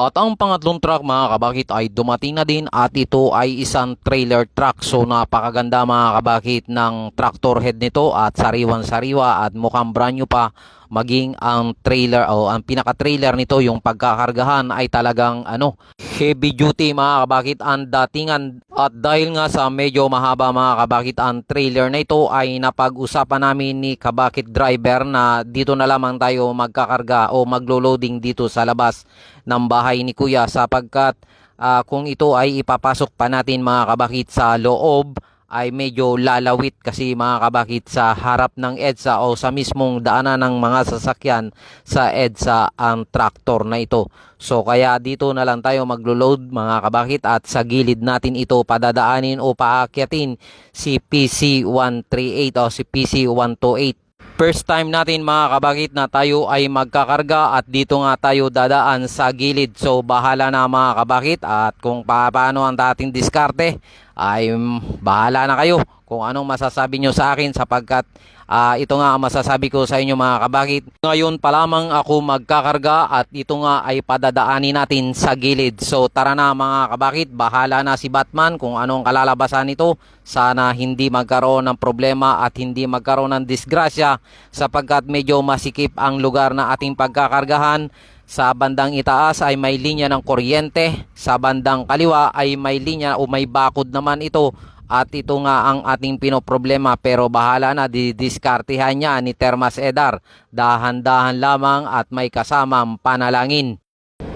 At ang pangatlong truck mga kabakit ay dumating na din at ito ay isang trailer truck. So napakaganda mga kabakit ng tractor head nito at sariwan sariwa at mukhang brand new pa maging ang trailer o ang pinaka-trailer nito yung pagkakargahan ay talagang ano heavy duty mga kabakit ang datingan at dahil nga sa medyo mahaba mga kabakit ang trailer na ito ay napag-usapan namin ni kabakit driver na dito na lamang tayo magkakarga o maglo-loading dito sa labas ng bahay ni kuya sapagkat ah, kung ito ay ipapasok pa natin mga kabakit sa loob ay medyo lalawit kasi mga kabakit sa harap ng EDSA o sa mismong daanan ng mga sasakyan sa EDSA ang traktor na ito. So kaya dito na lang tayo maglo-load mga kabakit at sa gilid natin ito padadaanin o paakyatin si PC138 o si PC128. First time natin mga kabakit na tayo ay magkakarga at dito nga tayo dadaan sa gilid. So bahala na mga kabakit at kung pa- paano ang dating diskarte ay bahala na kayo kung anong masasabi nyo sa akin sapagkat ah, ito nga ang masasabi ko sa inyo mga kabakit. Ngayon pa lamang ako magkakarga at ito nga ay padadaanin natin sa gilid. So tara na mga kabakit, bahala na si Batman kung anong kalalabasan nito. Sana hindi magkaroon ng problema at hindi magkaroon ng disgrasya sapagkat medyo masikip ang lugar na ating pagkakargahan. Sa bandang itaas ay may linya ng kuryente, sa bandang kaliwa ay may linya o may bakod naman ito at ito nga ang ating pinoproblema pero bahala na didiskartihan niya ni Termas Edar. Dahan-dahan lamang at may kasamang panalangin.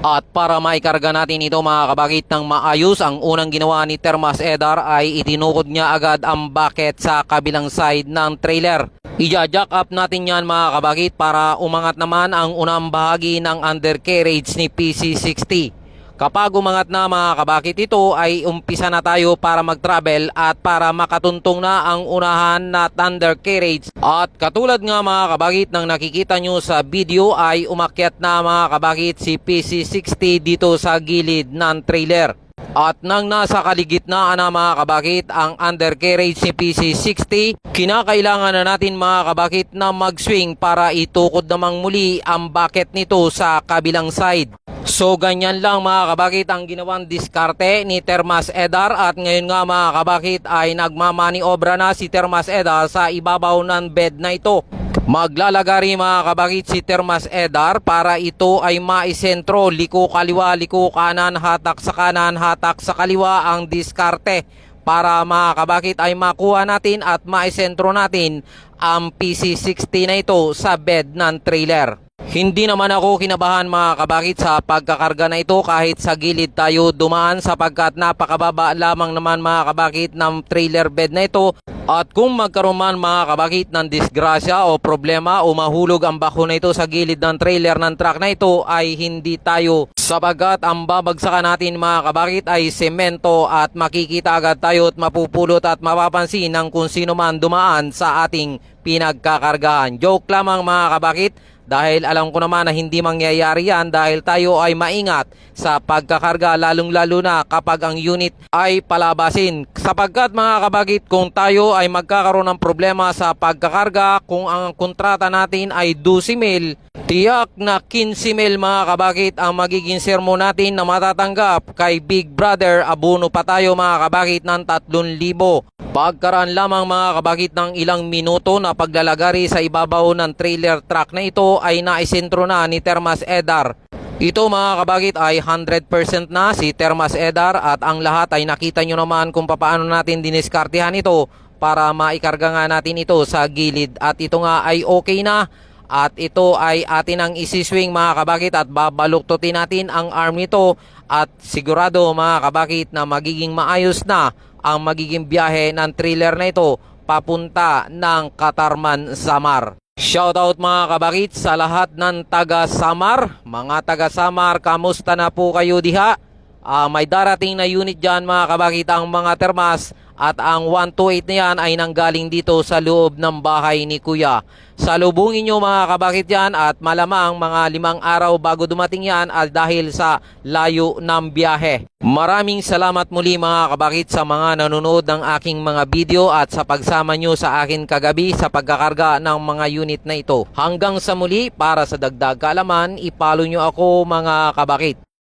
At para maikarga natin ito mga kabakit ng maayos, ang unang ginawa ni Termas Edar ay itinukod niya agad ang bucket sa kabilang side ng trailer. Ija-jack up natin yan mga kabakit para umangat naman ang unang bahagi ng undercarriage ni PC60. Kapag umangat na mga kabakit ito ay umpisa na tayo para mag-travel at para makatuntong na ang unahan na undercarriage. At katulad nga mga kabakit ng nakikita nyo sa video ay umakyat na mga kabakit si PC60 dito sa gilid ng trailer. At nang nasa kaligitnaan na mga kabakit ang undercarriage ni PC60, kinakailangan na natin mga kabakit na mag-swing para itukod namang muli ang bucket nito sa kabilang side. So ganyan lang mga kabakit ang ginawang diskarte ni Termas Edar at ngayon nga mga kabakit ay nagmamani obra na si Termas Edar sa ibabaw ng bed na ito. Maglalagari mga kabakit si Termas Edar para ito ay maisentro, liko kaliwa, liko kanan, hatak sa kanan, hatak sa kaliwa ang diskarte para mga kabakit ay makuha natin at maisentro natin ang PC60 na ito sa bed ng trailer. Hindi naman ako kinabahan mga kabakit sa pagkakarga na ito. Kahit sa gilid tayo dumaan sapagkat napakababa lamang naman mga kabakit ng trailer bed na ito. At kung magkaroon man mga kabakit ng disgrasya o problema o mahulog ang bako na ito sa gilid ng trailer ng truck na ito ay hindi tayo. Sapagkat ang babagsakan natin mga kabakit ay semento at makikita agad tayo at mapupulot at mapapansin ng kung sino man dumaan sa ating pinagkakargahan. Joke lamang mga kabakit dahil alam ko naman na hindi mangyayari yan dahil tayo ay maingat sa pagkakarga lalong lalo na kapag ang unit ay palabasin. Sapagkat mga kabagit kung tayo ay magkakaroon ng problema sa pagkakarga kung ang kontrata natin ay 12 mil, tiyak na 15 mil mga kabagit ang magiging sermo natin na matatanggap kay Big Brother abuno pa tayo mga kabagit ng 3,000. Pagkaraan lamang mga kabakit ng ilang minuto na paglalagari sa ibabaw ng trailer truck na ito ay naisentro na ni Termas Edar. Ito mga kabakit ay 100% na si Termas Edar at ang lahat ay nakita nyo naman kung paano natin diniskartihan ito para maikarga nga natin ito sa gilid at ito nga ay okay na at ito ay atin ang isiswing mga kabakit at babaluktutin natin ang arm nito at sigurado mga kabakit na magiging maayos na ang magiging biyahe ng trailer na ito papunta ng Katarman, Samar. Shoutout mga kabakit sa lahat ng taga Samar. Mga taga Samar, kamusta na po kayo diha? Ah, may darating na unit dyan mga kabakit ang mga termas at ang 128 na yan ay nanggaling dito sa loob ng bahay ni Kuya. Salubungin nyo mga kabakit yan at malamang mga limang araw bago dumating yan at dahil sa layo ng biyahe. Maraming salamat muli mga kabakit sa mga nanonood ng aking mga video at sa pagsama nyo sa akin kagabi sa pagkakarga ng mga unit na ito. Hanggang sa muli para sa dagdag kaalaman, ipalo nyo ako mga kabakit.